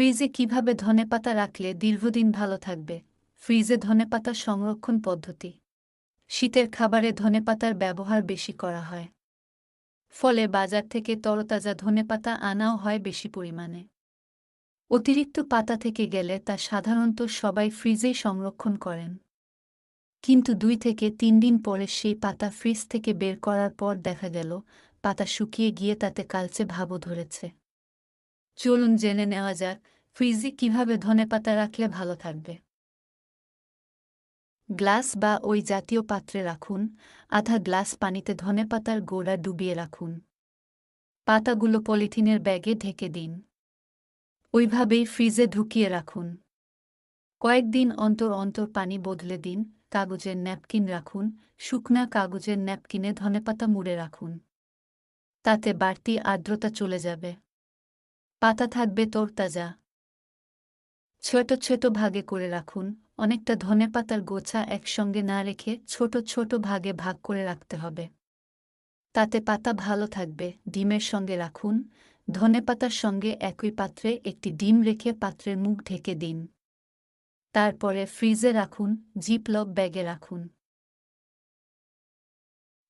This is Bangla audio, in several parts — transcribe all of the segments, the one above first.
ফ্রিজে কীভাবে ধনেপাতা রাখলে দীর্ঘদিন ভালো থাকবে? ফ্রিজে ধনেপাতা সংরক্ষণ পদ্ধতি। শীতের খাবারে ধনেপাতার ব্যবহার বেশি করা হয়। ফলে বাজার থেকে তরতাজা ধনেপাতা আনাও হয় বেশি পরিমাণে। অতিরিক্ত পাতা থেকে গেলে তা সাধারণত সবাই ফ্রিজেই সংরক্ষণ করেন। কিন্তু দুই থেকে তিন দিন পরে সেই পাতা ফ্রিজ থেকে বের করার পর দেখা গেল, পাতা শুকিয়ে গিয়ে তাতে কালচে ভাবও ধরেছে। চলুন জেনে নেওয়া যাক, ফ্রিজে কীভাবে ধনেপাতা রাখলে ভালো থাকবে। গ্লাস বা ওই জাতীয় পাত্রে রাখুন, আধা গ্লাস পানিতে ধনেপাতার গোড়া ডুবিয়ে রাখুন। পাতাগুলো পলিথিনের ব্যাগে ঢেকে দিন। ওইভাবেই ফ্রিজে ঢুকিয়ে রাখুন। কয়েকদিন অন্তর অন্তর পানি বদলে দিন, কাগজের ন্যাপকিন রাখুন, শুকনা কাগজের ন্যাপকিনে ধনেপাতা মুড়ে রাখুন। তাতে বাড়তি আর্দ্রতা চলে যাবে। পাতা থাকবে তরতাজা ছোট ছোট ভাগে করে রাখুন। অনেকটা ধনেপাতার গোছা একসঙ্গে না রেখে ছোট ছোট ভাগে ভাগ করে রাখতে হবে। তাতে পাতা ভালো থাকবে। ডিমের সঙ্গে রাখুন। ধনেপাতার সঙ্গে একই পাত্রে একটি ডিম রেখে পাত্রের মুখ ঢেকে দিন। তারপরে ফ্রিজে রাখুন। জিপলক ব্যাগে রাখুন।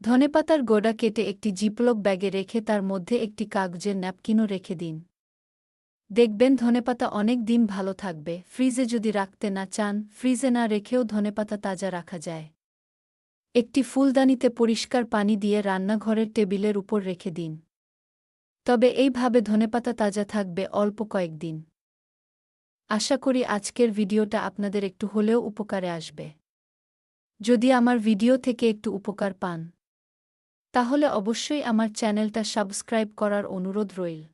ধনেপাতার গোড়া কেটে একটি জিপলক ব্যাগে রেখে তার মধ্যে একটি কাগজের ন্যাপকিনও রেখে দিন। দেখবেন ধনেপাতা অনেক দিন ভালো থাকবে। ফ্রিজে যদি রাখতে না চান, ফ্রিজে না রেখেও ধনেপাতা তাজা রাখা যায়। একটি ফুলদানিতে পরিষ্কার পানি দিয়ে রান্নাঘরের টেবিলের উপর রেখে দিন। তবে এইভাবে ধনেপাতা তাজা থাকবে অল্প কয়েকদিন। আশা করি আজকের ভিডিওটা আপনাদের একটু হলেও উপকারে আসবে। যদি আমার ভিডিও থেকে একটু উপকার পান, তাহলে অবশ্যই আমার চ্যানেলটা সাবস্ক্রাইব করার অনুরোধ রইল।